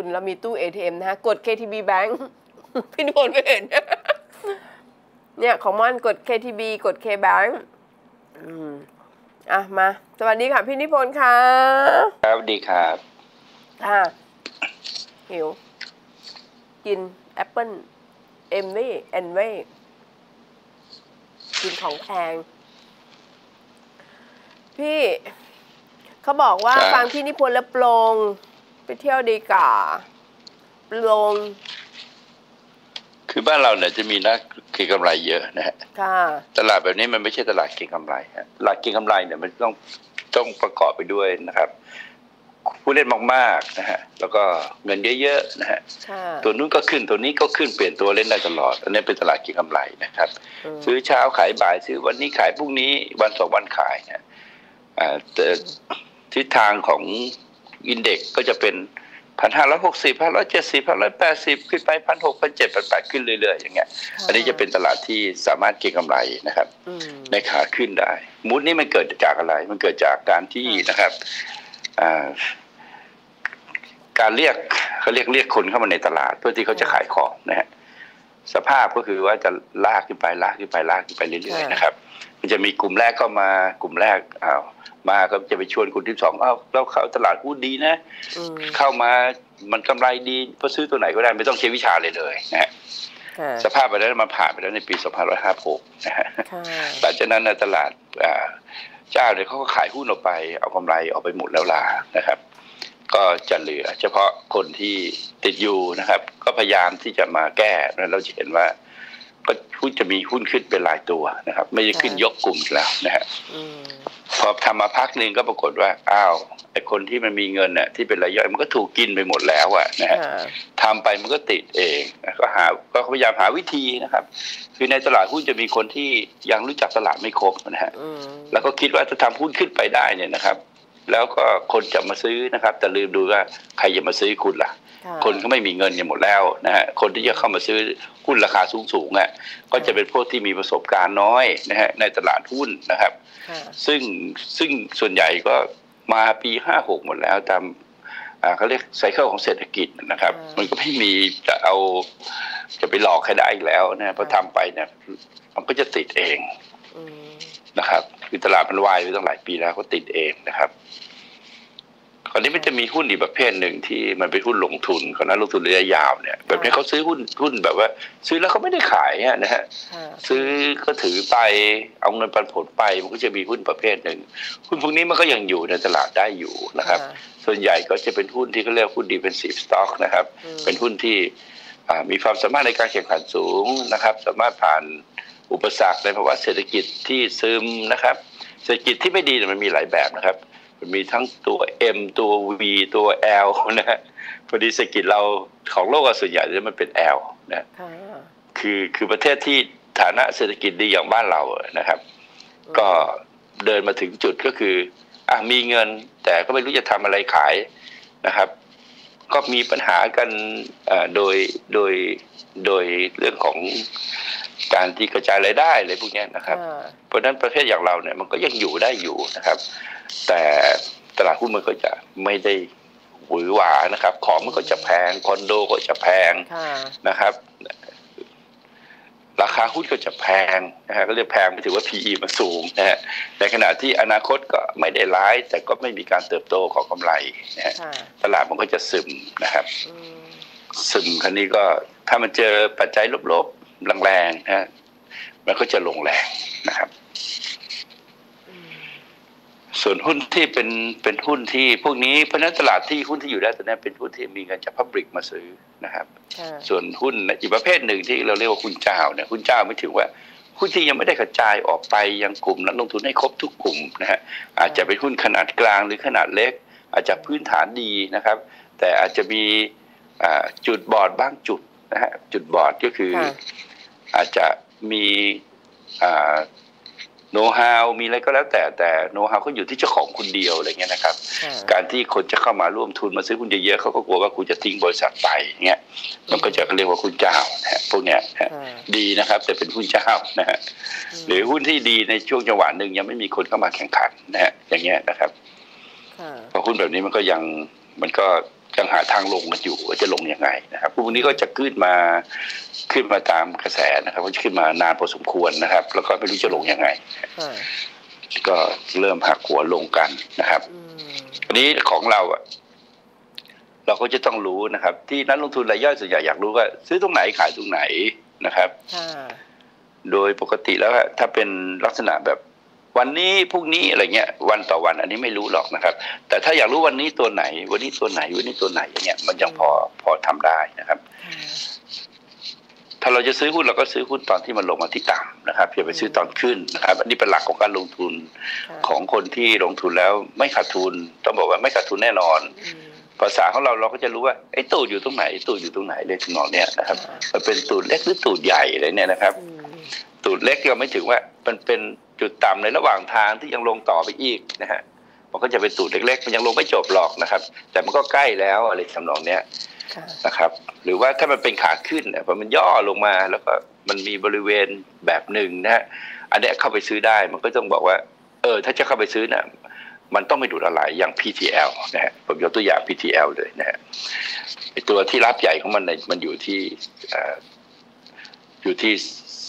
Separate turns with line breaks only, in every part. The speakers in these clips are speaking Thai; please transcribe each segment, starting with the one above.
คุณเรามีตู้ ATM นะฮะ กด KTB Bank พี่นวลไม่เห็น เนี่ยของม่อนกด KTB กด KBank อืมอะมา สวัสดีค่ะ พี่นิพนธ์ค่ะ
ครับดีครับ
ค่ะหิว กินแอปเปิ้ลเอ็มวี่แอนวี่กินของแพง พี่ เขาบอกว่า
ครับ
ฟังพี่นิพนธ์แล้วปลง ไปเที่ยวดีกว่าปลง
คือบ้านเราเนี่ยจะมีนักเก็งกำไรเยอะนะฮะ
ค่ะ
ตลาดแบบนี้มันไม่ใช่ตลาดเก็งกำไรฮะตลาดเก็งกำไรเนี่ยมันต้องต้องประกอบไปด้วยนะครับผู้เล่นมากๆนะฮะแล้วก็เงินเยอะๆนะฮะ
ค่ะ
ตัวนู้นก็ขึ้นตัวนี้ก็ขึ้นเปลี่ยนตัวเล่นได้ตลอด อันนี้เป็นตลาดเก็งกำไรนะครับ
ม
ซื้อเช้าขายบ่ายซื้อวันนี้ขายพรุ่งนี้วันสองวันขายเนี่ยอ่าแต่ทิศทางของ อินเด็กซ์ก็จะเป็นพันห้าร้อยหกสิบพันร้อยเจ็ดสิบพันร้อยแปดสิบขึ้นไปพันหกพันเจ็ดพันแปดขึ้นเรื่อยๆอย่างเงี้ย อันนี้จะเป็นตลาดที่สามารถเก็งกำไรนะครับ
อืม
ในขาขึ้นได้ มูดนี้มันเกิดจากอะไร มันเกิดจากการที่นะครับอ่าการเรียกเขาเรียกเรียกคนเข้ามาในตลาดเพื่อที่เขาจะขายของนะฮะสภาพก็คือว่าจะลากขึ้นไปลากขึ้นไปลากขึ้นไปเรื่อยๆนะครับ มันจะมีกลุ่มแรกก็มากลุ่มแรกอ้าว มาก็จะไปชวนกลุ่มที่สองอ้าวเราเข้าตลาดหุ้นดีนะ
อืม
เข้ามามันกำไรดีเพราะซื้อตัวไหนก็ได้ไม่ต้องใช้วิชาเลยเลยนะฮะ
ค่ะ
สภาพแบบนั้นมันผ่านไปแล้วในปี 2556 นะฮะ
ค่ะ
หลังจากนั้นในตลาดอ่าเจ้าเนี่ยเขาก็ขายหุ้นออกไป เอากำไรออกไปหมดแล้วลานะครับ ก็จะเหลือ เฉพาะคนที่ติดอยู่นะครับ ก็พยายามที่จะมาแก้แล้วเราจะเห็นว่า ก็หุ้นจะมีหุ้นขึ้นเป็นรายตัวนะครับ ไม่ได้ขึ้นยกกลุ่มแล้วนะฮะ
อืม
พอทำมาพักหนึ่งก็ปรากฏว่าอ้าวไอ้คนที่มันมีเงินน่ะที่เป็นรายย่อยมันก็ถูกกินไปหมดแล้วอะนะฮะ
ค่ะ
ทำไปมันก็ติดเองนะก็หาก็พยายามหาวิธีนะครับ คือในตลาดหุ้นจะมีคนที่ยังรู้จักตลาดไม่ครบนะฮะ
อืม
แล้วก็คิดว่าจะทำหุ้นขึ้นไปได้เนี่ยนะครับ แล้วก็คนจะมาซื้อนะครับ แต่ลืมดูว่าใครจะมาซื้อคุณล่ะ
ค่ะ
คนก็ไม่มีเงินกันหมดแล้วนะฮะคนที่จะเข้ามาซื้อหุ้นราคาสูงๆอะก็จะเป็นพวกที่มีประสบการณ์น้อยนะฮะในตลาดหุ้นนะครับ
ค่ะ
ซึ่งซึ่งส่วนใหญ่ก็มาปีห้าหกหมดแล้วตามอ่าเขาเรียกไซเคิลของเศรษฐกิจนะครับ มันก็ไม่มีจะเอาจะไปหลอกใครได้อีกแล้วนะพอทำไปเนี่ยมันก็จะติดเอง
อืม
นะครับ คือตลาดมันวายไปตั้งหลายปีแล้วก็ติดเองนะครับ คราวนี้มันจะมีหุ้นอีกประเภทหนึ่งที่มันเป็นหุ้นลงทุนเขานั้นลงทุนระยะยาวเนี่ย แบบนี้เขาซื้อหุ้นหุ้นแบบว่า ซื้อแล้วเขาไม่ได้ขายอะนะฮะ
ค่ะ
ซื้อก็ถือไปเอาเงินปันผลไปมันก็จะมีหุ้นประเภทหนึ่งหุ้นพวกนี้มันก็ยังอยู่ในตลาดได้อยู่นะครับ
ค่ะ
ส่วนใหญ่ก็จะเป็นหุ้นที่เขาเรียกหุ้น defensive stock นะครับ
อืม
เป็นหุ้นที่อ่ามีความสามารถในการแข่งขันสูงนะครับ สามารถผ่านอุปสรรคในภาวะเศรษฐกิจที่ซึมนะครับ เศรษฐกิจที่ไม่ดีเนี่ยมันมีหลายแบบนะครับ มันมีทั้งตัว M ตัว V ตัว L นะฮะพอดีเศรษฐกิจเราของโลกอะส่วนใหญ่จะมันเป็น L นะ
ค่ะ
คือคือประเทศที่ฐานะเศรษฐกิจดีอย่างบ้านเราอะนะครับ ก็เดินมาถึงจุดก็คืออะมีเงินแต่ก็ไม่รู้จะทำอะไรขายนะครับ ก็มีปัญหากันเอ่อโดยโดยโดยเรื่องของการที่กระจายรายได้อะไรพวกเนี้ยนะครับ
ค่ะ
เพราะฉะนั้นประเทศอย่างเราเนี่ยมันก็ยังอยู่ได้อยู่นะครับ แต่ตลาดหุ้นมันก็จะไม่ได้หวือหวานะครับ ของมันก็จะแพงคอนโดก็จะแพง
ค่ะ
นะครับ ราคาหุ้นก็จะแพงนะฮะก็เรียกแพงไม่ถือว่า PE มันสูงนะฮะในขณะที่อนาคตก็ไม่ได้ร้าย แต่ก็ไม่มีการเติบโตของกำไรนะฮะ
ค่ะ
ตลาดมันก็จะซึมนะครับ
อืม
ซึมครั้นี้ก็ถ้ามันเจอปัจจัยลบๆแรงๆนะฮะมันก็จะลงแรงนะครับ
อืม
ส่วนหุ้นที่เป็นเป็นหุ้นที่พวกนี้เพราะฉะนั้นตลาดที่หุ้นที่อยู่ได้ตอนนี้เป็นหุ้นที่มีเงินจากพับริกมาซื้อนะครับ
ค่ะ
ส่วนหุ้นอีกประเภทหนึ่งที่เราเรียกว่าหุ้นเจ้าเนี่ยหุ้นเจ้าไม่ถือว่าหุ้นที่ยังไม่ได้กระจายออกไปยังกลุ่มนักลงทุนให้ครบทุกกลุ่มนะฮะอาจจะเป็นหุ้นขนาดกลางหรือขนาดเล็ก อาจจะพื้นฐานดีนะครับ แต่อาจจะมีอ่าจุดบอดบ้างจุดนะฮะจุดบอดก็คือ
ค่ะ
อาจจะมี โน้ตฮาวมีอะไรก็แล้วแต่แต่โน้ตฮาวก็อยู่ที่เจ้าของคนเดียวอะไรเงี้ยนะครับ
ค่ะ
การที่คนจะเข้ามาร่วมทุนมาซื้อหุ้นเยอะๆเขาก็กลัวว่าคุณจะทิ้งบริษัทไปเงี้ยมันก็จะเรียกว่าหุ้นเจ้านะฮะพวกเนี้ยนะฮะ
ค่ะ
ดีนะครับ แต่เป็นหุ้นเจ้านะฮะหรือหุ้นที่ดีในช่วงจังหวะหนึ่งยังไม่มีคนเข้ามาแข่งขันนะฮะอย่างเงี้ยนะครับ
ค่ะ
เพราะหุ้นแบบนี้มันก็ยังมันก็ ยังหาทางลงกันอยู่ว่าจะลงยังไงนะครับพวกนี้ก็จะขึ้นมาขึ้นมาตามกระแสนะครับก็จะขึ้นมานานพอสมควรนะครับ แล้วก็ไม่รู้จะลงยังไง
ค่ะ
ก็เริ่มหักหัวลงกันนะครับ
อืม
อันนี้ของเราอะเราก็จะต้องรู้นะครับ ที่นักลงทุนรายย่อยส่วนใหญ่อยากรู้ว่า ซื้อตรงไหนขายตรงไหนนะครับ
ค่ะ
โดยปกติแล้วอะถ้าเป็นลักษณะแบบ วันนี้พรุ่งนี้อะไรเงี้ยวันต่อวันอันนี้ไม่รู้หรอกนะครับ แต่ถ้าอยากรู้วันนี้ตัวไหน วันนี้ตัวไหนวันนี้ตัวไหนอย่างเงี้ยมันยังพอพอทำได้นะครับ
ค่ะ
ถ้าเราจะซื้อหุ้นเราก็ซื้อหุ้นตอนที่มันลงมาที่ต่ำนะครับอย่าไปซื้อตอนขึ้นนะครับ อันนี้เป็นหลักของการลงทุน
ค่ะ
ของคนที่ลงทุนแล้วไม่ขาดทุน ต้องบอกว่าไม่ขาดทุนแน่นอน
อืม
ภาษาของเราเราก็จะรู้ว่าไอ้ตูดอยู่ตรงไหนตูดอยู่ตรงไหนเลยถึงนองเนี้ยนะครับ
ค่ะ
มันเป็นตูดเล็กหรือตูดใหญ่อะไรเนี่ยนะครับ
อืม
ตูดเล็กก็ไม่ถึงว่ามันเป็น จุดต่ำในระหว่างทางที่ยังลงต่อไปอีกนะฮะมันก็จะเป็นตูดเล็กๆ มันยังลงไม่จบหรอกนะครับ แต่มันก็ใกล้แล้วอะไรทำนองเนี้ย
ค่ะ
นะครับ หรือว่าถ้ามันเป็นขาขึ้นเนี่ยพอมันย่อลงมาแล้วก็มันมีบริเวณแบบหนึ่งนะฮะอันเนี้ยเข้าไปซื้อได้มันก็ต้องบอกว่า เออ ถ้าจะเข้าไปซื้อเนี่ยมันต้องไม่ดูดอะไรอย่าง PTL นะฮะผมยกตัวอย่าง PTL เลยนะฮะไอตัวที่รับใหญ่ของมันเนี่ยมันอยู่ที่เอ่ออยู่ที่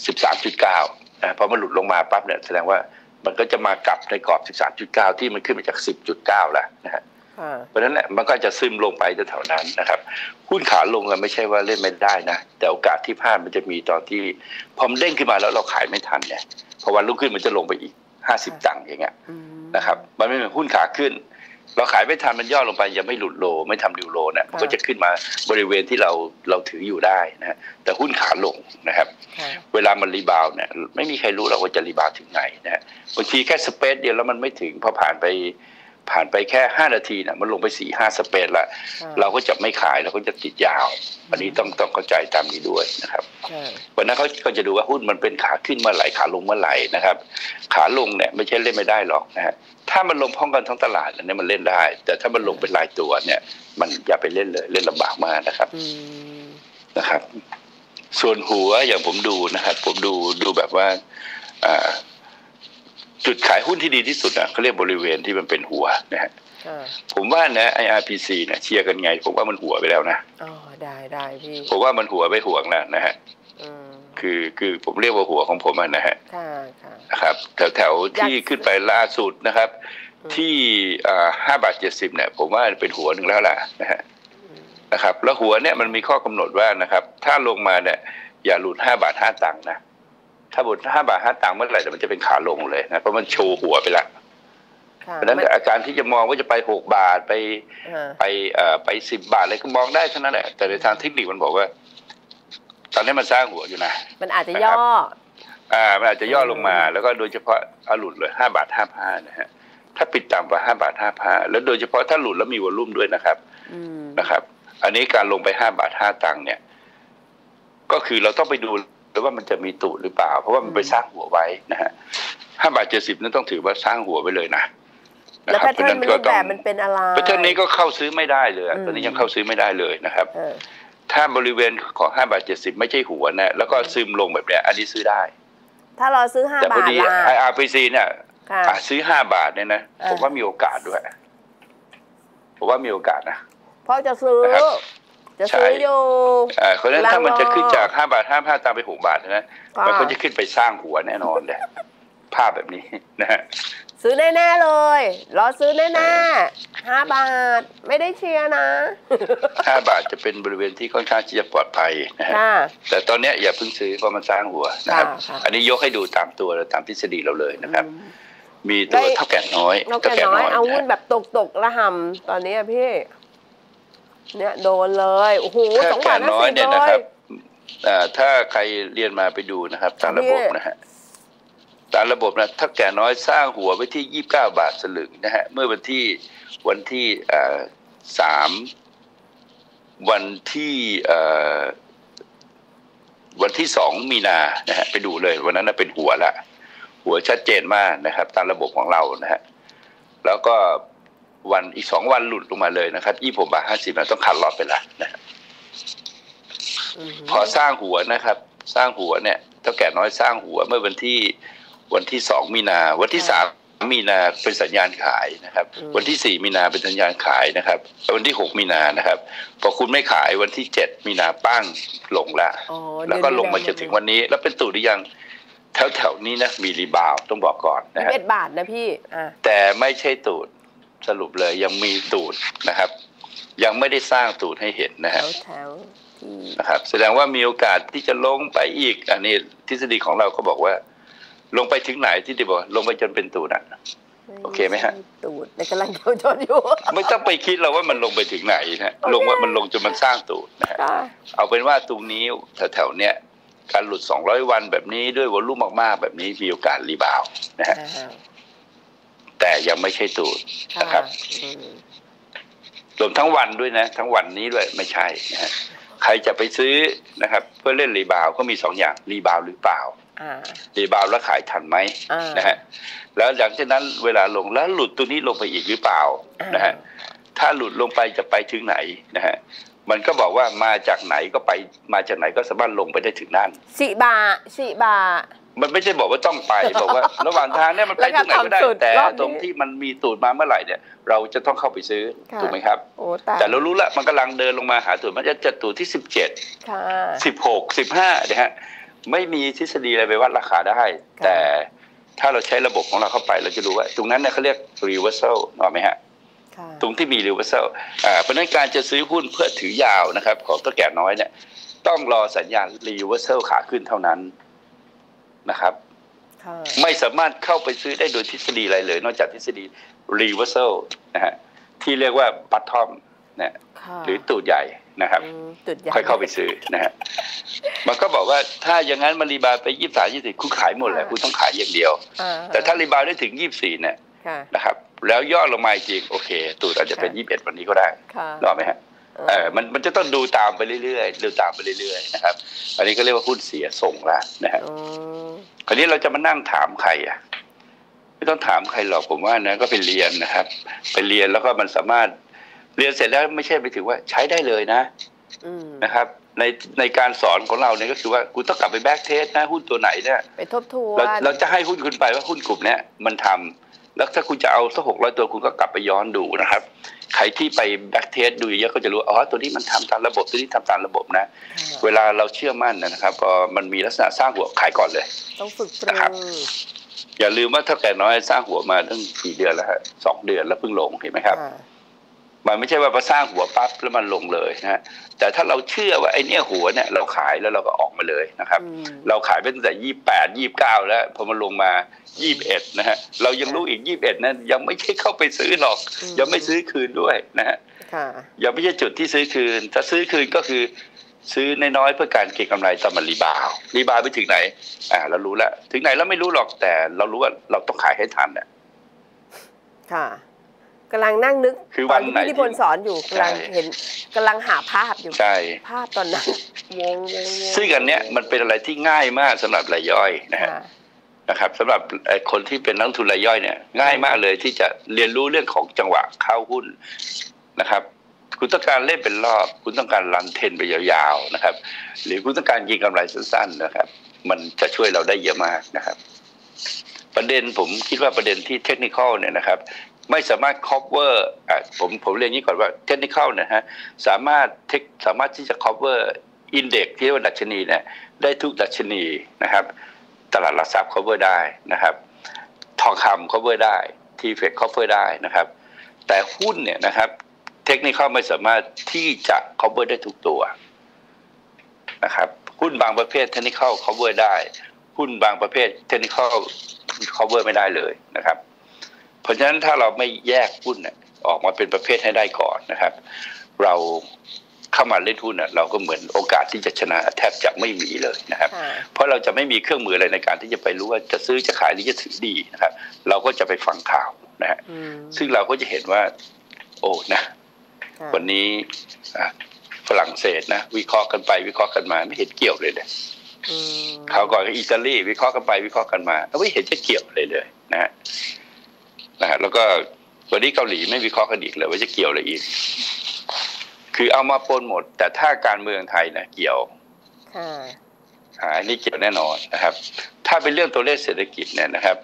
สิบสามจุดเก้า นะพอมันหลุดลงมาปั๊บเนี่ยแสดงว่ามันก็จะมากลับในกรอบสิบสามจุดเก้าที่มันขึ้นมาจากสิบจุดเก้าแล้วนะฮะ
ค่ะ
เพราะฉะนั้นแหละมันก็จะซึมลงไปแถวๆนั้นนะครับหุ้นขาลงอะไม่ใช่ว่าเล่นไม่ได้นะ แต่โอกาสที่พลาดมันจะมีตอนที่พอมันเด้งขึ้นมาแล้วเราขายไม่ทันเนี่ยพอวันรุ่งขึ้นมันจะลงไปอีกห้าสิบตังค์อย่างเงี้ย
อืม
นะครับ มันไม่เหมือนหุ้นขาขึ้น เราขายไม่ทันมันย่อลงไปยังไม่หลุดโล ไม่ทำดิวโลเนี่ยมันก็จะขึ้นมาบริเวณที่เราเราถืออยู่ได้นะฮะแต่หุ้นขาลงนะครับ
ค่ะ
เวลามันรีบาวด์เนี่ยไม่มีใครรู้หรอกว่าจะรีบาวด์ถึงไหนนะฮะบางทีแค่สเปซเดียวแล้วมันไม่ถึงพอผ่านไป ผ่านไปแค่ห้านาทีเนี่ยมันลงไปสี่ห้าสเปซละ
ค่ะ
เราก็จะไม่ขายเราก็จะติดยาว อันนี้ต้องต้องเข้าใจตามนี้ด้วยนะครับ
ค่ะ
วันนั้นเขาก็จะดูว่าหุ้นมันเป็นขาขึ้นเมื่อไหร่ขาลงเมื่อไหร่นะครับ ขาลงเนี่ยไม่ใช่เล่นไม่ได้หรอกนะฮะถ้ามันลงพร้อมกันทั้งตลาดอันนี้มันเล่นได้ แต่ถ้ามันลงเป็นรายตัวเนี่ย มันอย่าไปเล่นเลยเล่นลำบากมากนะครับ
อืม
นะครับ ส่วนหัวอย่างผมดูนะครับ ผมดูดูแบบว่าอ่า จุดขายหุ้นที่ดีที่สุดอะเขาเรียกบริเวณที่มันเป็นหัวนะฮะ
ค่ะ
ผมว่านะ IRPC เนี่ยเชียร์กันไง ผมว่ามันหัวไปแล้วนะ
อ๋อได้ได้พี่
ผมว่ามันหัวไปห่วงแล้วนะฮะ
อืม
คือคือผมเรียกว่าหัวของผมอะนะฮะ
ค่ะค่ะ
นะครับแถวแถวๆที่
อยาก
ขึ้นไปล่าสุดนะครับ
อืม
ที่ห้าบาทเจ็ดสิบเนี่ย ผมว่าเป็นหัวหนึ่งแล้วล่ะนะฮะ
อืม
นะครับ แล้วหัวเนี่ยมันมีข้อกำหนดว่านะครับ ถ้าลงมาเนี่ย อย่าหลุดห้าบาทห้าตังค์นะ ถ้าหลุดห้าบาทห้าตังค์เมื่อไหร่เดี๋ยวมันจะเป็นขาลงเลยนะเพราะมันโชว์หัวไปแล้ว
ค่ะ
เพราะฉะนั้น
ไม่
อาการที่จะมองว่าจะไปหกบาทไป
อ่า
ไปเอ่อไปสิบบาทอะไรก็มองได้เท่านั้นแหละ แต่ในทางเทคนิคมันบอกว่า ตอนนี้มันสร้างหัวอยู่นะ
มันอาจจะย่อ
อ่า มันอาจจะย่อลงมา แล้วก็โดยเฉพาะเอาหลุดเลยห้าบาทห้าพ้านะฮะถ้าปิดต่ำกว่าห้าบาทห้าพ้าแล้วโดยเฉพาะถ้าหลุดแล้วมีวอลุ่มด้วยนะครับ
อืม
นะครับ อันนี้การลงไปห้าบาทห้าตังค์เนี่ย ก็คือเราต้องไปดู ว่ามันจะมีตูดหรือเปล่า เพราะว่ามันไปสร้างหัวไว้นะฮะห้าบาทเจ็ดสิบนั้นต้องถือว่าสร้างหัวไว้เลยนะ
แล้วะ
ค
แพ
รั
ทเทิร์นมันรูปแบบมันเป็นอะไร
แพทเทิร์นนี้ก็เข้าซื้อไม่ได้เลยอะ
อืม
ตอนนี้ยังเข้าซื้อไม่ได้เลยนะครับ
เออ
ถ้าบริเวณของห้าบาทเจ็ดสิบไม่ใช่หัวนะแล้วก็ซึมลงแบบเนี้ยอันนี้ซื้อได้
ถ้าเราซื้อห้า
แต่พ
บา
อ
ท
ดี
ล่ะ
IRPC เนี่ย
ค่ะ
อะซื้อห้าบาทเนี่ยนะ
อ่า
ผมว่ามีโอกาสด้วยผมว่ามีโอกาสนะ
เพราะจะซื้อ
นะครับ
จะซื้อ
ใช่
อยู่
อ่าเพราะฉะนั้น
แล้ว
ถ้ามันจะขึ้น
ก็
จากห้าบาทห้าห้าตามไปหกบาทนะ
ค่ะ
มันก็จะขึ้นไปสร้างหัวแน่นอนเลยภาพแบบนี้นะฮะ
ซื้อแน่ๆเลย รอซื้อแน่ๆห้าบาทไม่ได้เชียร์นะ
ห้าบาทจะเป็นบริเวณที่ค่อนข้างที่จะปลอดภัยนะฮะ
ค่ะ
แต่ตอนเนี้ยอย่าเพิ่งซื้อเพราะมันสร้างหัวนะครับ
ค่ะค่ะ
อันนี้ยกให้ดูตามตัวและตามทฤษฎีเราเลยนะครับ
อืม
มีตัว
ได้
เท่าแก่น้อย
เราแก่น้อยเอาหุ้น
นะ
แบบตกตกๆระหำตอนนี้อะพี่ เนี่ยโดนเลยโอ้โห
ฮะ
สอง
แก่
บาทห้า
น้อย
สิบ
เนี่ย
เล
นะครับ
ย
อ่าถ้าใครเรียนมาไปดูนะครับตามระบบ
พี่
นะฮะตามระบบนะถ้าแก่น้อยสร้างหัวไว้ที่ยี่บเก้าบาทสลึงนะฮะเมื่อวันที่วันที่อ่าสามวันที่เอ่อวันที่สองมีนานะฮะไปดูเลย วันนั้นนะเป็นหัวละ หัวชัดเจนมากนะครับ ตามระบบของเรานะฮะแล้วก็ วันอีกสองวันหลุดลงมาเลยนะครับยี่หกบาทห้าสิบนะต้องขัดรอบไปละนะฮะ
อืม
พอสร้างหัวนะครับ สร้างหัวเนี่ยเท่าแก่น้อยสร้างหัวเมื่อวันที่วันที่สองมีนา วันที่สามมีนาเป็นสัญญาณขายนะครับ
อืม
วันที่สี่มีนาเป็นสัญญาณขายนะครับแล้ววันที่หกมีนานะครับ พอคุณไม่ขายวันที่เจ็ดมีนาปั้งลงละ
อ๋อ
แล้วก็
เดือน
ลงมา
ที่
จนถึงวันนี้ แล้วเป็นตู่หรือยังแถวแถวๆนี้นะมีรีบาวด์ต้องบอกก่อนนะ
ยี่
ฮะ
สิบเอ็ดบาทนะพี่อะ
แต่ไม่ใช่ตูด สรุปเลยยังมีตูดนะครับ ยังไม่ได้สร้างตูดให้เห็นนะ
แถ
ฮะ
วแถวที่
นะครับ แสดงว่ามีโอกาสที่จะลงไปอีก อันนี้ทฤษฎีของเราก็บอกว่า ลงไปถึงไหนที่ดีบอกว่าลงไปจนเป็นตูดอะโอเคไหมฮะ
ใช่ตูดในกำลังเกี่ยวจนอยู่
ไม่ต้องไปคิดเราว่ามันลงไปถึงไหนนะ
โอเค
ลงว่ามันลงจนมันสร้างตูดนะฮะ
ค่ะ
เอาเป็นว่าตรงนี้แถวๆเนี้ยการหลุด 200 วันแบบนี้ด้วยวอลลุ่มมากๆ แบบนี้มีโอกาสรีบาวด์นะฮะ
อ่า
แต่ยังไม่ใช่ตูด
ค่ะ
นะครับ
อืม
รวมทั้งวันด้วยนะ ทั้งวันนี้ด้วยไม่ใช่นะฮะใครจะไปซื้อนะครับ เพื่อเล่นรีบาวด์ก็มีสองอย่างรีบาวด์หรือเปล่า
อ่า
รีบาวด์แล้วขายทันไหม
อ่า
นะฮะแล้วหลังจากนั้นเวลาลงแล้วหลุดตัวนี้ลงไปอีกหรือเปล่านะฮะถ้าหลุดลงไปจะไปถึงไหนนะฮะมันก็บอกว่ามาจากไหนก็ไปมาจากไหนก็สามารถลงไปได้ถึงนั่น
สิบาสิบา
มันไม่ใช่บอกว่าต้องไปบอกว่า ระหว่างทางเนี่ยมันไปที่ไหนก็ได้
แล้วก็ทำสุด
แต่
รอบนี้
ตรงที่มันมีตูดมาเมื่อไหร่เนี่ย เราจะต้องเข้าไปซื้อ
ค่ะ
ถูกไหมครับ
โอ้ตาย
แต่เรารู้ละมันกำลังเดินลงมาหาตูดมันจะจัดตูดที่สิบเจ็ด
ค่ะ
สิบหกสิบห้านะฮะไม่มีทฤษฎีอะไรไปวัดราคาได้
ค่ะ
แต่ถ้าเราใช้ระบบของเราเข้าไปเราจะรู้ว่า ตรงนั้นเนี่ยเขาเรียก reversal นึกออกไหมฮะ
ค่ะ
ตรงที่มี reversal อ่าเพราะฉะนั้นการจะซื้อหุ้นเพื่อถือยาวนะครับ ของตัวแก่น้อยเนี่ยต้องรอสัญญาณ reversal ขาขึ้นเท่านั้น นะครับ
ค่ะ
ไม่สามารถเข้าไปซื้อได้โดยทฤษฎีอะไรเลย นอกจากทฤษฎี reversal นะฮะที่เรียกว่า bottom นะ
ค่ะ
หรือตูดใหญ่นะครับ
อืมจุดใหญ่
ค่อยเข้าไปซื้อนะฮะมันก็บอกว่าถ้าอย่างนั้นมารีบาวด์ไปยี่สามยี่สิบคุณขายหมดแหละคุณต้องขายอย่างเดียว
อ่
แต่ถ้ารีบาวด์ได้ถึงยี่สี่เนี่ย
ค่ะ
นะครับ แล้วย่อลงมาจริงโอเค ตูดอาจจะเป็น
ค่ะ
ยี่สิบเอ็ดวันนี้ก็ได้
ค่ะ
รอกไหมฮะ เออมันมันจะต้องดูตามไปเรื่อยๆดูตามไปเรื่อยๆนะครับ อันนี้ก็เรียกว่าหุ้นเสียส่งละนะฮะ
อืม
คราวนี้เราจะมานั่งถามใครอะไม่ต้องถามใครหรอกผมว่านะก็ไปเรียนนะครับ ไปเรียนแล้วก็มันสามารถเรียนเสร็จแล้วไม่ใช่ไปถึงว่าใช้ได้เลยนะ
อืม
นะครับ ในในการสอนของเราเนี่ยก็คือว่าคุณต้องกลับไปแบ็กเทสนะหุ้นตัวไหนเนี่ย
ไปทบทว
เรา
น
เราจะให้หุ้นคุณไปว่าหุ้นกลุ่มเนี้ยมันทำ แล้วถ้าคุณจะเอาสักหกร้อยตัวคุณก็กลับไปย้อนดูนะครับ ใครที่ไปแบ็กเทสดูเยอะก็จะรู้ อ๋อ ตัวนี้มันทำตามระบบ ตัวนี้ทำตามระบบนะ
ค่ะ
เวลาเราเชื่อมั่นนะครับพอมันมีลักษณะสร้างหัวขายก่อนเลย
ต้องฝึกป
นะครับ
รือ
อย่าลืมว่าถ้าแก่น้อยสร้างหัวมาตั้งกี่เดือนแล้วฮะสองเดือนแล้วเพิ่งลงเห็นไหมครับ
ค่ะ
มันไม่ใช่ว่าพอสร้างหัวปั๊บแล้วมันลงเลยนะฮะแต่ถ้าเราเชื่อว่าไอ้เนี่ยหัวเนี่ยเราขายแล้วเราก็ออกมาเลยนะครับ
อืม
เราขายไปตั้งแต่ยี่แปดยี่เก้าแล้วพอมันลงมายี่บเอ็ดนะฮะเรายังรู้อีกยี่บเอ็ดนั้นยังไม่ใช่เข้าไปซื้อหรอก
อืม
ยังไม่ซื้อคืนด้วยนะฮะ
ค่ะ
ยังไม่ใช่จุดที่ซื้อคืน ถ้าซื้อคืนก็คือซื้อน้อยๆเพื่อการเก็งกำไรตอนมันรีบาวด์รีบาวด์ไปถึงไหน อ่า เรารู้แล้วถึงไหนเราไม่รู้หรอกแต่เรารู้ว่าเราต้องขายให้ทันน่ะ
ค่ะ กำลังนั่งนึก
คือ
ต
วั
อน
น
ที่
ไหน
พี่นิพนธ์สอนอยู่
ใช่
กำลังเห็นกำลังหาภาพอยู่
ใช่
ภาพตอนนั้นวงวงวง
ซึ่งอันเนี้ยมันเป็นอะไรที่ง่ายมากสำหรับรายย่อยนะฮะ
ค่ะ
นะครับสำหรับเอ่อคนที่เป็นนักลงทุนรายย่อยเนี่ยง่ายมากเลยที่จะเรียนรู้เรื่องของจังหวะเข้าหุ้นนะครับคุณต้องการเล่นเป็นรอบ คุณต้องการรันเทรนไปยาวๆนะครับ หรือคุณต้องการยิงกำไรสั้นๆนะครับ มันจะช่วยเราได้เยอะมากนะครับ ประเด็นผมคิดว่าประเด็นที่เทคนิคอลเนี่ยนะครับ ไม่สามารถ cover อะผมผมเรียนนี้ก่อนว่าเทคนิคอลเนี่ยฮะสามารถเทคสามารถที่จะ cover อินเด็กที่เรียกว่าดัชนีเนี่ยได้ทุกดัชนีนะครับ ตลาดหลักทรัพย์ cover ได้นะครับ ทองคำ cover ได้ทีเฟก cover ได้นะครับ แต่หุ้นเนี่ยนะครับเทคนิคไม่สามารถที่จะ cover ได้ทุกตัวนะครับหุ้นบางประเภทเทคนิค cover ได้ หุ้นบางประเภทเทคนิค cover ไม่ได้เลยนะครับ เพราะฉะนั้นถ้าเราไม่แยกหุ้นเนี่ยออกมาเป็นประเภทให้ได้ก่อนนะครับ เราเข้ามาเล่นหุ้นน่ะเราก็เหมือนโอกาสที่จะชนะแทบจะไม่มีเลยนะครับ
ค่ะ
เพราะเราจะไม่มีเครื่องมืออะไรในการที่จะไปรู้ว่าจะซื้อจะขายหรือจะถือดีนะครับ เราก็จะไปฟังข่าวนะฮะ
อืม
ซึ่งเราก็จะเห็นว่า โอ้นะ
ค่ะ
วันนี้อะฝรั่งเศสนะวิเคราะห์กันไปวิเคราะห์กันมา ไม่เห็นเกี่ยวเลยเลย
อืม
คราวก่อนก็อิตาลีวิเคราะห์กันไปวิเคราะห์กันมาไม่เห็นจะเกี่ยวเลยเลยนะฮะ นะฮะแล้วก็วันนี้เกาหลีไม่วิเคราะห์กันอีกเลยว่าจะเกี่ยวอะไรอีก คือเอามาปนหมด แต่ถ้าการเมืองไทยนะเกี่ยว
ค่ะ
อ่าอันนี้เกี่ยวแน่นอนนะครับ ถ้าเป็นเรื่องตัวเลขเศรษฐกิจเนี่ยนะครับ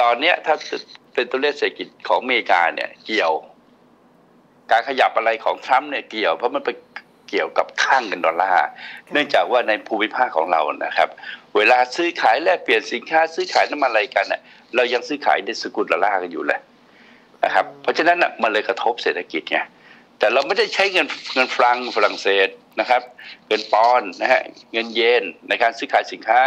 ตอนเนี้ยถ้าเป็นตัวเลขเศรษฐกิจของอเมริกาเนี่ย เกี่ยว การขยับอะไรของทรัมป์เนี่ยเกี่ยวเพราะมันไป เกี่ยวกับข้างเงินดอลลาร์เนื่องจากว่าในภูมิภาคของเรานะครับ เวลาซื้อขายแลกเปลี่ยนสินค้าซื้อขายน้ำมันอะไรกันเนี่ยเรายังซื้อขายในสกุลดอลลาร์กันอยู่เลยนะครับเพราะฉะนั้นน่ะมันเลยกระทบเศรษฐกิจไงแต่เราไม่ได้ใช้เงินเงินฟรังฝรั่งเศสนะครับ เงินปอนด์นะฮะเงินเยนในการซื้อขายสินค้า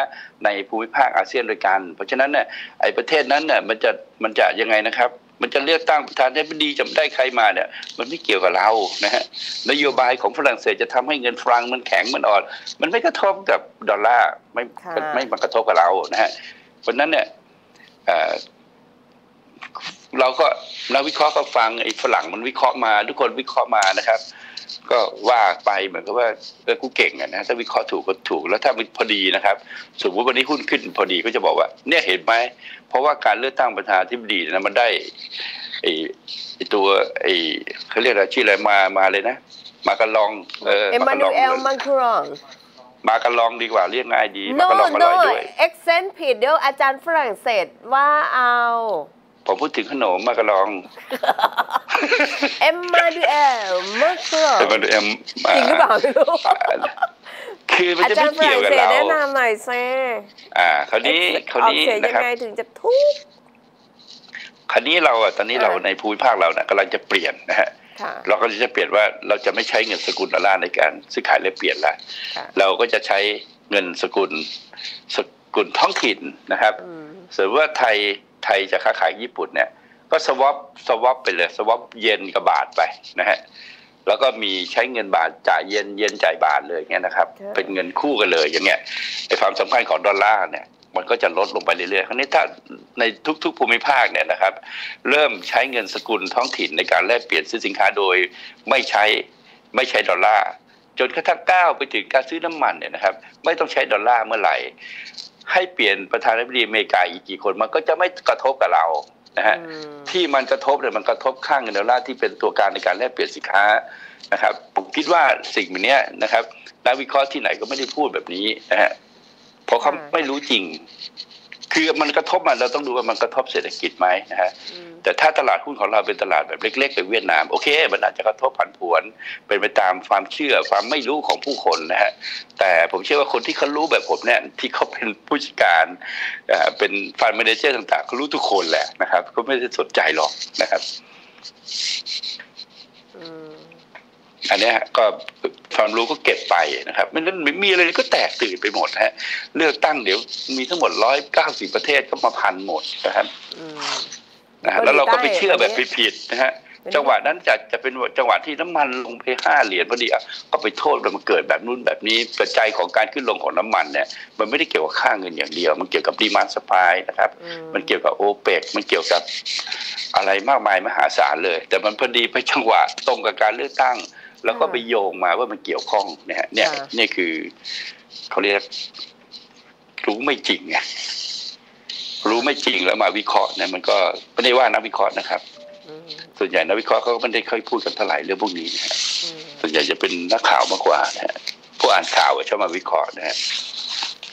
ในภูมิภาคอาเซียนด้วยกัน เพราะฉะนั้นเนี่ยไอ้ประเทศนั้นเนี่ยมันจะมันจะยังไงนะครับ มันจะเลือกตั้งประธานาธิบดีจำได้ใครมาเนี่ยมันไม่เกี่ยวกับเรานะฮะนโยบายของฝรั่งเศสจะทำให้เงินฟรังมันแข็งมันอ่อน มันไม่กระทบกับดอลลาร์ไม่
ค่ะ
ไม่มากระทบกับเรานะฮะเพราะฉะนั้นเนี่ยเอ่อเราก็นักวิเคราะห์ก็ฟังไอ้ฝรั่งมันวิเคราะห์มา ทุกคนวิเคราะห์มานะครับ ก็ว่าไปเหมือนกับว่าเออกูเก่งอะนะถ้าวิเคราะห์ถูกก็ถูกแล้วถ้ามันพอดีนะครับ สมมติวันนี้หุ้นขึ้นพอดีก็จะบอกว่า เนี่ยเห็นไหมเพราะว่าการเลือกตั้งประธานาธิบดีเนะมันได้ไอ้ไอ้ตัวไอ้เขาเรียกอะไรชื่ออะไรมามาเลยนะ มากันลองเออ
เอ็มมานูเอลมาครอง
มากันลองดีกว่าเรียกง่ายดีมา
no
กันลองอ
no
ร่อยด้วย
เอ็กเซนผิดเดี๋ยวอาจารย์ฝรั่งเศสว่าเอา
ผมพูดถึงขนมมากันลอง
เอ็มมานูเอลมาครอง
แต่มันเอ็ม
จริงหรือเปล่าไม่รู้
คือมัน
อา
จะ
จาร
ไม่
ย์ฝ
เกี่ย
รั่
ว
ง
กับ
เศส
เรา
แนะนำหน่อยเซ่
อ่าคราวนี้คราว
ออก
นี้
เสียงยั
นะ
ง
ครับ
ไงถึงจะทุก
คราวนี้เราอะตอนนี้เรา
อ่า
ในภูมิภาคเราเนี่ยกำลังจะเปลี่ยนนะฮะ
ค่ะ
เราก็จะเปลี่ยนว่าเราจะไม่ใช้เงินสกุลดอลลาร์ในการซื้อขายแลกเปลี่ยนละ
ค่ะ
เราก็จะใช้เงินสกุลสกุลท้องถิ่นนะครับ
อืม
สมมติว่าไทย ไทยจะค้าขายญี่ปุ่นเนี่ยก็สวอปสวอปไปเลยสวอปเยนกับบาทไปนะฮะแล้วก็มีใช้เงินบาทจ่ายเยนเยนจ่ายบาทเลยอย่างเงี้ยนะครับ
ครับ
เป็นเงินคู่กันเลยอย่างเงี้ยไอ้ความสำคัญของดอลลาร์เนี่ยมันก็จะลดลงไปเรื่อยๆ คราวนี้ถ้าในทุกๆภูมิภาคเนี่ยนะครับ เริ่มใช้เงินสกุลท้องถิ่นในการแลกเปลี่ยนซื้อสินค้าโดยไม่ใช้ไม่ใช้ดอลลาร์จนกระทั่งก้าวไปถึงการซื้อน้ำมันเนี่ยนะครับ ไม่ต้องใช้ดอลลาร์เมื่อไหร่ ให้เปลี่ยนประธานาธิบดีอเมริกาอีกกี่คนมันก็จะไม่กระทบกับเรานะฮะ
อืม
ที่มันกระทบเนี่ยมันกระทบข้างเงินดอลลาร์ที่เป็นตัวการในการแลกเปลี่ยนสินค้านะครับผมคิดว่าสิ่งแบบเนี้ยนะครับนักวิเคราะห์ที่ไหนก็ไม่ได้พูดแบบนี้นะฮะเพราะเขา
ค่ะ
ไม่รู้จริง คือมันกระทบมันเราต้องดูว่ามันกระทบเศรษฐกิจไหมนะฮะ
อืม
แต่ถ้าตลาดหุ้นของเราเป็นตลาดแบบเล็กๆแบบเวียดนามโอเคมันอาจจะกระทบผันผวนเป็นไปตามความเชื่อความไม่รู้ของผู้คนนะฮะแต่ผมเชื่อว่าคนที่เขารู้แบบผมเนี่ยที่เขาเป็นผู้จัดการเอ่อเป็นฟันเมนเจอร์ต่างๆเขารู้ทุกคนแหละนะครับก็ไม่ได้สนใจหรอกนะครับ
อืม
อันเนี้ยก็ความรู้ก็เก็บไปนะครับไม่นั้นไม่มีอะไรก็แตกตื่นไปหมดนะฮะเลือกตั้งเดี๋ยวมีทั้งหมดร้อยเก้าสิบประเทศก็มาพันหมดนะครับ
อืม
นะฮะแล้วเราก็ไปเชื่อแบบผิดๆนะฮะ
เป็น
จังหวะนั้นจะจะเป็นจังหวะที่น้ำมันลงไปห้าเหรียญพอดีอะก็ไปโทษว่ามันเกิดแบบนู้นแบบนี้ปัจจัยของการขึ้นลงของน้ำมันเนี่ยมันไม่ได้เกี่ยวกับค่าเงินอย่างเดียว มันเกี่ยวกับดีมานสปายนะครับ
อืม
มันเกี่ยวกับโอเปกมันเกี่ยวกับอะไรมากมายมหาศาลเลย แต่มันพอดีไปจังหวะตรงกับการเลือกตั้ง แล้วก็ไปโยงมาว่ามันเกี่ยวข้องเนี่ยฮะเนี่ยนี่คือเขาเรียกรู้ไม่จริงไงรู้ไม่จริงแล้วมาวิเคราะห์เนี่ยมันก็ไม่ได้ว่านักวิเคราะห์นะครับ
อืม
ส่วนใหญ่นักวิเคราะห์เขาก็ไม่ได้ค่อยพูดกันเท่าไหร่เรื่องพวกนี้นะฮะ
อืม
ส่วนใหญ่จะเป็นนักข่าวมากกว่านะฮะผู้อ่านข่าวอะชอบมาวิเคราะห์นะฮะ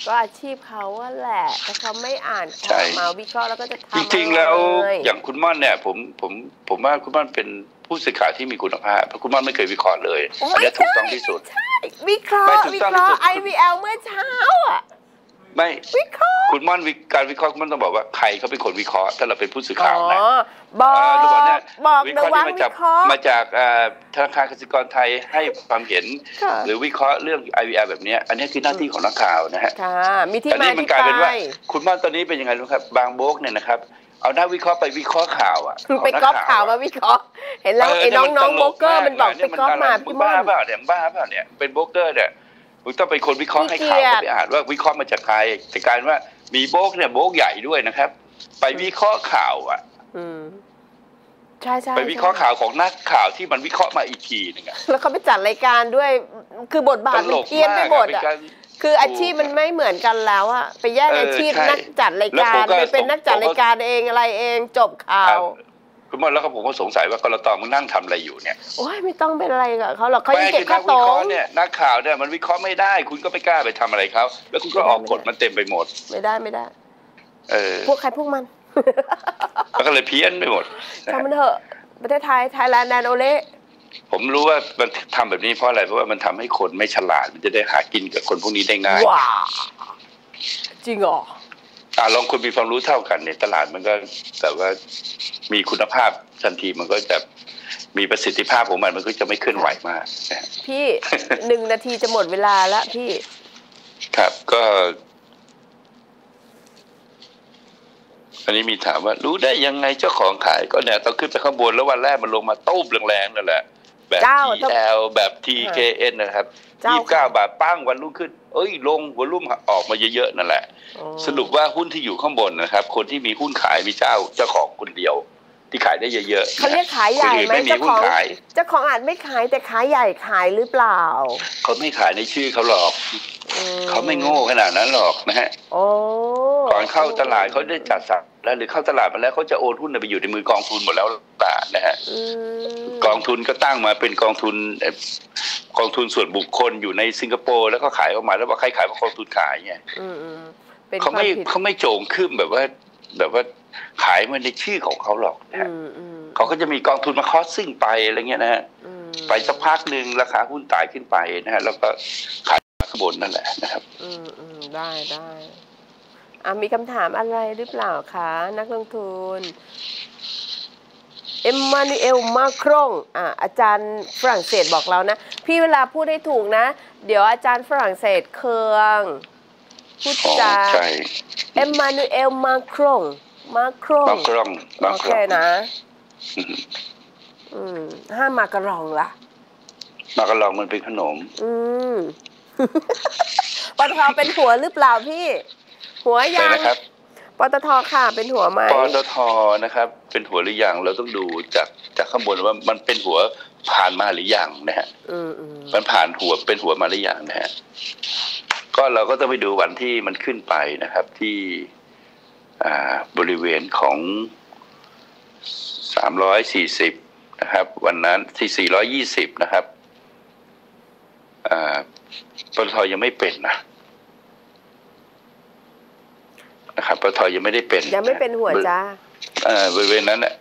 ก็อาชีพเขาว่าแหละแต่เขาไม่อ่าน
ใช่
ข่าวมาวิเคราะห์แล้วก็จะทำ
จริงๆแล้ว
เลย
อย่างคุณม่อนเนี่ย ผมผมผมว่าคุณม่อนเป็นผู้สื่อข่าวที่มีคุณภาพเพราะคุณม่อนไม่เคยวิเคราะห์เลยอันนี้ถูกต้องที่สุด
วิเคราะ
ไม่
ห์
ถูก
วิ
ต้อง
เคราะ
ที่สุ
ห์
ด
IVL เมื่อเช้าอะ
ไม่
วิเคราะห์
คุณม่อนวิการวิเคราะห์คุณม่อนต้องบอกว่าใครเขาเป็นคนวิเคราะห์ถ้าเราเป็นผู้สื่อ
อ๋
ข่าวนะ
อบอก
เเราบอกเนี่ย
บอก
วิ
นะ
เคราะห์
ว่า
ที่มา
วิ
จาก
เคราะห์
มาจากเอ่อธนาคารกสิกรไทยให้ความเห็น
ค่ะ
หรือวิเคราะห์เรื่อง IVR แบบเนี้ยอันนี้คือหน้าที่ของนักข่าวนะฮะ
ค่ะมีที่
แต่
มา
นี่มัน
ที่
กลายเป็น
ไป
ว่าคุณม่อนตอนนี้เป็นยังไงรู้ครับ บางโบกเนี่ยนะครับเอานักวิเคราะห์ไปวิเคราะห์ข่าวอะ
ไป
เานั
ก๊อปข่าวมาะวิเคราะห์ เห็นแล้ว
เไอ้
น้องน้อง
ต
โบ
ล
รกเกอร์มันบอกาไปก๊อปมา
มึ
พี่
ง
ม่อ
บ้านเปล่าเนี่ยมึงบ้าเปล่าเนี่ยเป็นโบรกเกอร์เนี่ย มึงต้องเป็นคนวิเคราะห์ให้
ขี้
ข่าว
เกียจ
เขาไปอ่านว่าวิเคราะห์มาจากใครแต่กลารว่ามีโบกเนี่ยโบกใหญ่ด้วยนะครับ ไปวิเคราะห์ข่าวอะ
อืมใช่ใช่
ไปวิเคราะห์ข่าวของนักข่าวที่มันวิเคราะห์มาอีกทีหนึงอะ
แล้วเขาไปจัดรายการด้วยคือบทบาท
ต
มัน
ลก
เพี้ยนไป
มาก
หม
อะ
ด
เป็น
อะ
การ
คืออาชีพมันไม่เหมือนกันแล้วอะไปแย่ง
เออ
อาชีพ
ใช่
นักจัดราย
แล้ว
กา
ผม
ร
ก็
ไปเป็นนักจัด
ผมก็
รายการเองอะไรเองจบข่า
ครับ
ว
คุณม่อนแล้วก็ผมก็สงสัยว่ากรตมึงนั่งทำอะไรอยู่เนี่ย
โอ้ยไม่ต้องเป็นอะไรกับเขาหรอกเขายัง
ไม่
เก็บ
คือ
ค่า
นัก
ต
วิ
ร
เคราะ
ง
ห์เนี่ยนักข่าวเนี่ยมันวิเคราะห์ไม่ได้ คุณก็ไม่กล้าไปทำอะไรเขาแล้วคุณก็ออกกฎมันเต็มไปหมด
ไม่ได้ไม่ได้
เออ
พวกใครพวกมัน
มันก็เลยเพี้ยนไปหมดนะ
ทำ
ฮะ
มันเถอะประเทศไทยไทยแลนด์แดนโอเล่
ผมรู้ว่ามันทำแบบนี้เพราะอะไรเพราะว่ามันทำให้คนไม่ฉลาดมันจะได้หากินกับคนพวกนี้ได้ง่าย
ว้าจริงเหรอ
อ่าลองคนมีความรู้เท่ากันเนี่ยตลาดมันก็แบบว่ามีคุณภาพทันทีมันก็จะมีประสิทธิภาพของมันมันก็จะไม่เคลื่อนไหวมากนะฮะ
พี่หนึ่งนาทีจะหมดเวลาแล้วพี่
ครับก็ อันนี้มีถามว่า รู้ได้ยังไงเจ้าของขายก็เนี่ยต้องขึ้นไปข้างบนแล้ววันแรกมันลงมาตู้มแรงๆนั่นแหละ แบบ
เจ้าต้อง
TL แบบ TKN นะครับ
เจ้า
ยี่สิบเก้าบาทปั้งวันรุ่งขึ้น เอ้ย ลงวอลุ่มออกมาเยอะๆนั่นแหละ
อ๋อ
สรุปว่าหุ้นที่อยู่ข้างบนนะครับ คนที่มีหุ้นขายมีเจ้าเจ้าของคนเดียว ที่ขายได้เยอะๆ
เขาเรียกขายใหญ่
คนอื่น
ไหม
ไม่มี
เจ้า
หุ้
ข
น
อง
ขาย
เจ้าของอาจไม่ขายแต่ขายใหญ่ขายหรือเปล่า
เขาไม่ขายในชื่อเขาหรอก
อื
เขาไม่โง่ขนาดนั้นหรอกนะฮะ
โอ้
ก่อนเข้าตลาดเขาได้จัดสรรแล้วหรือเข้าตลาดมาแล้วเขาจะโอนหุ้นไปอยู่ในมือกองทุนหมดแล้วต่างนะฮะ
อืม
กองทุนก็ตั้งมาเป็นกองทุนเอ่อกองทุนส่วนบุคคลอยู่ในสิงคโปร์แล้วก็ขายออกมาแล้วว่าใครขายว่ากองทุนขายไง
อืมอืมเป็นค
เขา
วาม
ไม่
ผิด
เขาไม่โจงขึ้นแบบว่า แบบว่าขายมาในชื่อของเขาหรอกนะ
อื
ฮะ
มอืม
เขาก็จะมีกองทุนมาคอสซิ่งไปอะไรเงี้ยนะฮะ
อืม
ไปสักพักหนึ่งราคาหุ้นตายขึ้นไปนะฮะแล้วก็ขายข้างบนนั่นแหละนะครับ
อืมอืมได้ได้อะมีคำถามอะไรหรือเปล่าคะ นักลงทุน เอ็มมานูเอลมาครงอะอาจารย์ฝรั่งเศสบอกเรานะ พี่เวลาพูดให้ถูกนะ เดี๋ยวอาจารย์ฝรั่งเศสเคืองพูด
อ๋อ
จา
ใช่
เอ็มมานูเอลมาครงมาครง
บางครั้งบาง
โอ
ค
เค
รั้ง
นะ
อืม
อืมห้ามมากระรองล่ะ
มากระลองมันเป็นขนม
อืมปตทเป็นหัวหรือเปล่าพี่ หัว
อะไร
ยัง
นะครับ
ปตทค่ะเป็นหัวไหม
ปตทนะครับ เป็นหัวหรือยังเราต้องดูจากจากข้างบนว่ามันเป็นหัวผ่านมาหรือยังนะฮะ
อืมอืม
มันผ่านหัวเป็นหัวมาหรือยังนะฮะก็เราก็ต้องไปดูวันที่มันขึ้นไปนะครับ ที่อ่าบริเวณของสามร้อยสี่สิบนะครับ วันนั้นที่สี่ร้อยี่สิบนะครับอ่าปตทยังไม่เป็นนะ นะครับปตทยังไม่ได้เป็น
ยังไม่เป็นหัวจ้า
เอ่อบริเวณนั้นน่ะ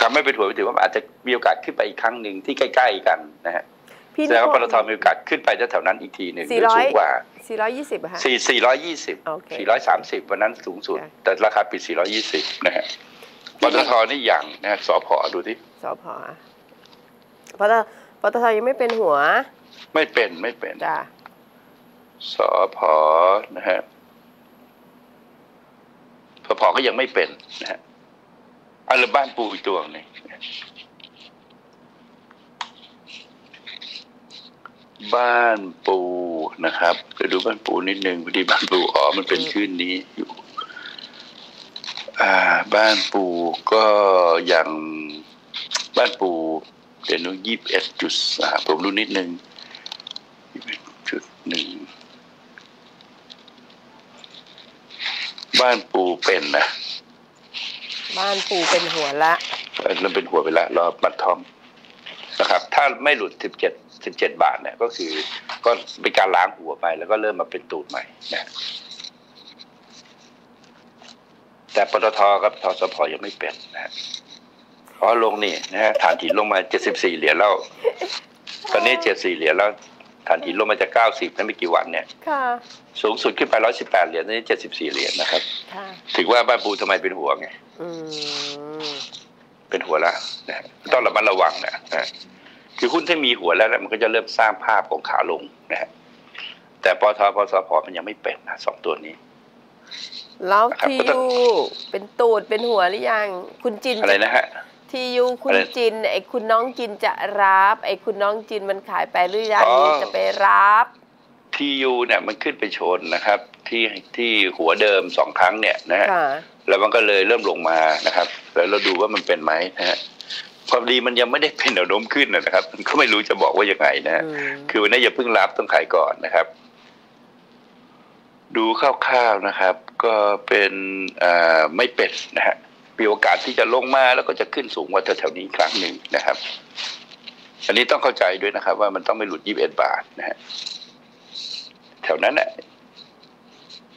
คำไม่เป็นหัวถือว่าอาจจะมีโอกาสขึ้นไปอีกครั้งหนึ่งที่ใกล้ ๆ กันนะฮะ
พี่
แสดงว่าปตทมีโอกาสขึ้นไปแถวๆนั้นอีกทีหนึ่งห
สี่
รือ
ร้อย
สูงกว่า
สี่ร้อยยี่สิบอะค่ะ
สี่สี่ร้อยยี่สิบ
โอเค
สี่ร้อยสามสิบวันนั้นสูงสุด
ค่ะ
แต่ราคาปิดสี่ร้อยี่สิบนะฮะปตทนี่อย่างนะฮะสพดูที่
สพอะปตปตทยังไม่เป็นหัว
ไม่เป็นไม่เป็น
จ้า
สพนะฮะ สพก็ยังไม่เป็นนะฮะอัลบ้านปูอีกตัวหนึงบ้านปูนะครับไปดูบ้านปูนิดนึงพอดีบ้านปูอ๋อมันเป็นชื่อนี้อยู่ อ่า บ้านปูก็อย่างบ้านปูเดี๋ยวนู้ยี่สิบเอ็ดจุดสามผมรู้นิดนึงยี่สิบเอ็ดจุดหนึ่ง บ้านปูเป็นนะ
บ้านปูเป็นหัวละ
เอ่อเราเป็นหัวไปแล้วรอบบัตรทอมนะครับ ถ้าไม่หลุดสิบเจ็ดสิบเจ็ดบาทเนี่ยก็คือก็เป็นการล้างหัวไปแล้วก็เริ่มมาเป็นตูดใหม่นะแต่ปตทกับทสพยังไม่เป็นนะฮะเพราะลงนี่นะฮะฐานหินลงมาเจ็ดสิบสี่เหรียญแล้ว ตอนนี้เจ็ดสี่เหรียญแล้ว ฐานหินลงมาจากเก้าสิบนั่นไม่กี่วันเนี่ย
ค่ะ
สูงสุดขึ้นไปร้อยสิบแปดเหรียญตอนนี้เจ็ดสิบสี่เหรียญนะครับ
ค่ะ
ถือว่าบ้านปูทำไมเป็นหัวไง
อืม
เป็นหัวละนะต้องระมัดระวังนะนะคือหุ้นที่มีหัวแล้วนะมันก็จะเริ่มสร้างภาพของขาลงนะฮะแต่ปทปสพมันยังไม่เป็นนะสองตัวนี้
แล้ว
ครับ
ที
ก็ต้อ
ยู
ง
เป็นตูดเป็นหัวหรือยัง คุณจิน
อะไรนะฮะ
ทียูคุณ
อะไร
จินไอ้คุณน้องจินจะรับ ไอ้คุณน้องจินมันขายไปหรือยัง
อ๋อ
จะไปรับ
ทียูเนี่ยมันขึ้นไปชนนะครับ ที่ที่หัวเดิมสองครั้งเนี่ยนะฮะ
ค่ะ
แล้วมันก็เลยเริ่มลงมานะครับ แล้วเราดูว่ามันเป็นไหมนะฮะความดีมันยังไม่ได้เป็นแนวโน้มขึ้นนะครับมันก็ไม่รู้จะบอกว่ายังไงนะฮะ
อืม
คือวันนี้อย่าเพิ่งรับต้องขายก่อนนะครับ ดูคร่าวๆนะครับ ก็เป็นอ่าไม่เป็นนะฮะมีโอกาสที่จะลงมาแล้วก็จะขึ้นสูงกว่าแถวๆนี้อีกครั้งหนึ่งนะครับ อันนี้ต้องเข้าใจด้วยนะครับ ว่ามันต้องไม่หลุด21บาทนะฮะ แถวนั้นน่ะ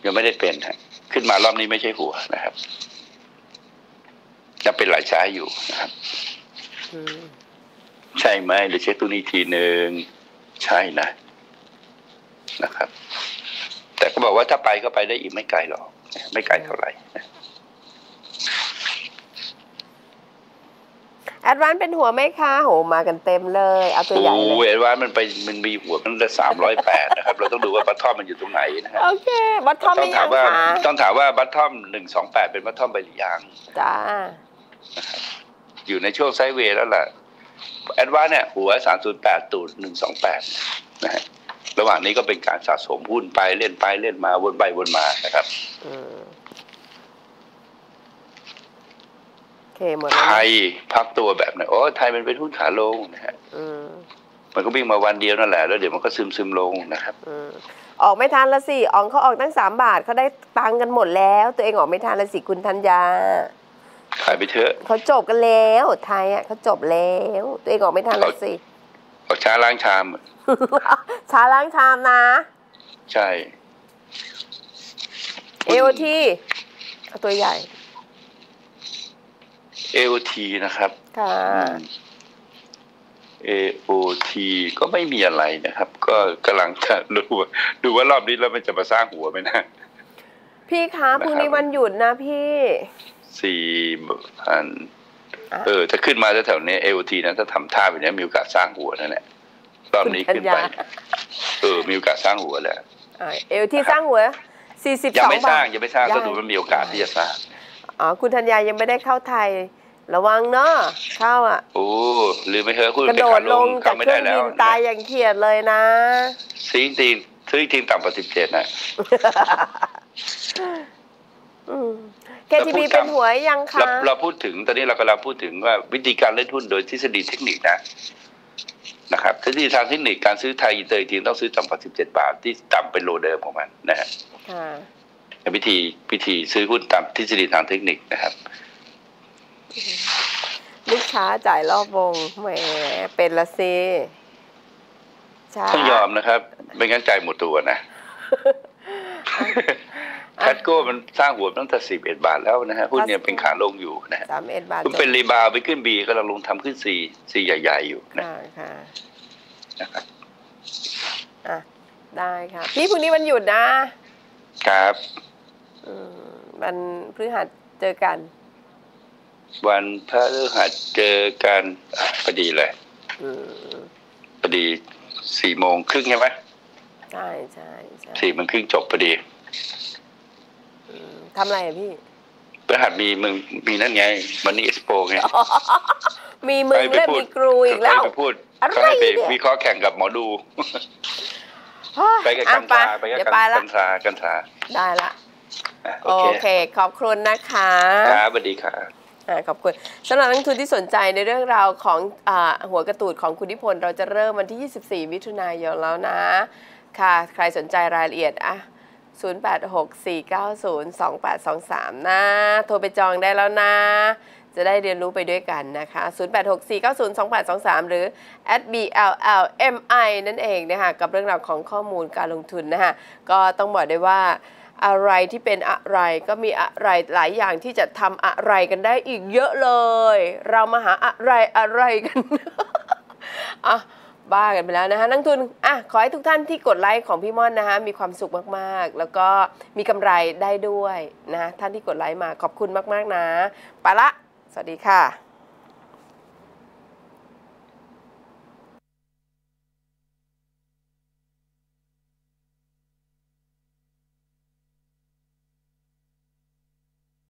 ยังไม่ได้เป็นฮะขึ้นมารอบนี้ไม่ใช่หัวนะครับจะเป็นรายใช้อยู่นะครับ
อืม
ใช่ไหมเดี๋ยวเช็คตัวนี้อีกทีหนึ่งใช่นะนะครับ แต่ก็บอกว่าถ้าไปก็ไปได้อีกไม่ไกลหรอก ไม่ไกลเท่าไหร่นะ
แอดวานเป็นหัวไหมคะโหมากันเต็มเลย เอาตัวใหญ่เล
โอ้
ย
ยว่ามันไปมันมีหัวมันละสามร้อยแปดนะครับ เราต้องดูว่าบัตทอมมันอยู่ตรงไหนนะฮะ
โอเคบัตทอม
ต้อ
ไม่
ง
ยั
ถางมว่า
คะ
ต้องถามว่าบัตทอมหนึ่งสองแปดเป็นบัตทอมไปหรือยัง
จ้า
อยู่ในช่วงไซด์เวย์แล้วล่ะแอดวานเนี่ยหัวสามศูนย์แปดตูดหนึ่งสองแปดนะฮะระหว่างนี้ก็เป็นการสะสมหุ้นไปเล่นไปเล่นมาวนไปวนมานะครับ
อืมโอ เคหมดแล้ว
ไท
นะ
ยพักตัวแบบไหนโอ้ไทยมันเป็นหุ้นขาลงนะฮะ
อืม
มันก็วิ่งมาวันเดียวนั่นแหละแล้วเดี๋ยวมันก็ซึมซึมๆลงนะครับ
อืมออกไม่ทันละสิอองเขาออกตั้งสามบาทเขาได้ตังค์กันหมดแล้ว ตัวเองออกไม่ทันละสิคุณธัญญา
ขายไปเถอะ
เขาจบกันแล้วไทยอะเขาจบแล้ว ตัวเองออกไม่ทันละสิ
เอาช้าล้างชาม
ชาล้างชามนะ
ใช่
เอโอทีเอาตัวใหญ่
AOT นะครับ
ค่ะ
AOT ก็ไม่มีอะไรนะครับ ก็กำลังจะดูว่าดูว่ารอบนี้แล้วมันจะมาสร้างหัวไหมนะ
พี่คะพรุ่งนี้วันหยุดนะพี่
สี่พัน
อะ
เออถ้าขึ้นมาแถวๆนี้ AOT นะถ้าทำท่าแบบนี้มีโอกาสสร้างหัวนั่นแหละรอบนี้ขึ้นไป
คุณธัญญา
เออ มีโอกาสสร้างหัวแล้ว
เอโอทีสร้างหัวสี่สิบ
ยัง
สอง
ไม่ส
บา
ร้าง
ท
ยังไม่สร้าง
ยัง
ก็ดูมันมีโอกาสที่จะสร้าง
อ๋อ คุณธัญญายังไม่ได้เข้าไทย ระวังเนาะเข้าอะ
โอ้ลืมไปเถอะคุณ
กระ
เป็น
โด
ขา
ด
ล
ล
ง
งจาก
เข้าไม่
เครื่
ได้
อง
แล้
บิ
วน
ตายอย่างเขียดเลยนะ
ซื้อจริงซื้อจริงต่ำกว่าสิบเจ็ดนะ
อืม KTB เป็นหัวยังคะ
เราเราพูดถึงตอนนี้เรากำลังพูดถึงว่าวิธีการเล่นหุ้นโดยทฤษฎีเทคนิคนะนะครับทฤษฎีทางเทคนิคการซื้อไทยอินเตอร์จริงต้องซื้อต่ำกว่าสิบเจ็ดบาทที่ต่ำเป็นโลเดิมของมันนะฮะ
ค่ะ
วิธีวิธีซื้อหุ้นตามทฤษฎีทางเทคนิคนะครับ
ลูกค้าจ่ายรอบวงแหมเป็นละสิช้า
ต้องยอมนะครับ ไม่งั้นใจหมดตัวนะแคทโก้มันสร้างหัวตั้งแต่สิบเอ็ดบาทแล้วนะฮะหุ้นเนี่ยเป็นขาลงอยู่นะฮะ
สามเอ็ดบาท
มันเป็นรีบาวด์ไปขึ้นบีก็ลังลงทำขึ้นซีซีใหญ่ ๆ อยู่นะ
ค่ะค่ะ
นะครับ
อะได้ค่ะ พี่พรุ่งนี้วันหยุดนะ
ครับ
อืม วันพฤหัสเจอกัน
วันพฤหัสเจอกันอะพอดีเลย
อืม
พอดีสี่โมงครึ่งใช่ไหม
ใช่ใช่ใช่
สี่โมงครึ่งจบพอดี
อืมทำอะไรอะพี่
พฤหัสมีมึงมีนั่นไงมันนี่เอ็กซ์โปไง
มีมึง
ไปไป
และ
พูด
มีครูอีกแล้ว
ไปพูด
อะไร
เขาให้ไป
เนี่ย
วิเคราะห์แข่งกับหมอดู ไปกับ
อะ
กัน
ไป
ทราไปกับ
เดี๋ยว
กัน
ไปละ
กันทรากันทรา
ได้ละ
อะ โอ
โอ
เค
เค ขอบคุณนะคะ
ครับสวัสดีครับ
อ่าขอบคุณสำหรับนักลงทุนที่สนใจในเรื่องราวของอาหัวกระตูดของคุณนิพนธ์เราจะเริ่มวันที่ 24 มิถุนายนแล้วนะ ค่ะ ใครสนใจรายละเอียดอะ0864902823 นะ โทรไปจองได้แล้วนะ จะได้เรียนรู้ไปด้วยกันนะคะ 0864902823 หรือ @bllmi นั่นเองนะคะ กับเรื่องราวของข้อมูลการลงทุนนะคะ ก็ต้องบอกได้ว่า อะไรที่เป็นอะไรก็มีอะไรหลายอย่างที่จะทำอะไรกันได้อีกเยอะเลย เรามาหาอะไรอะไรกันอะบ้ากันไปแล้วนะคะนักทุนอะขอให้ทุกท่านที่กดไลค์ของพี่ม่อนนะคะมีความสุขมากๆ แล้วก็มีกำไรได้ด้วยนะท่านที่กดไลค์มาขอบคุณมากๆนะไปละ สวัสดีค่ะ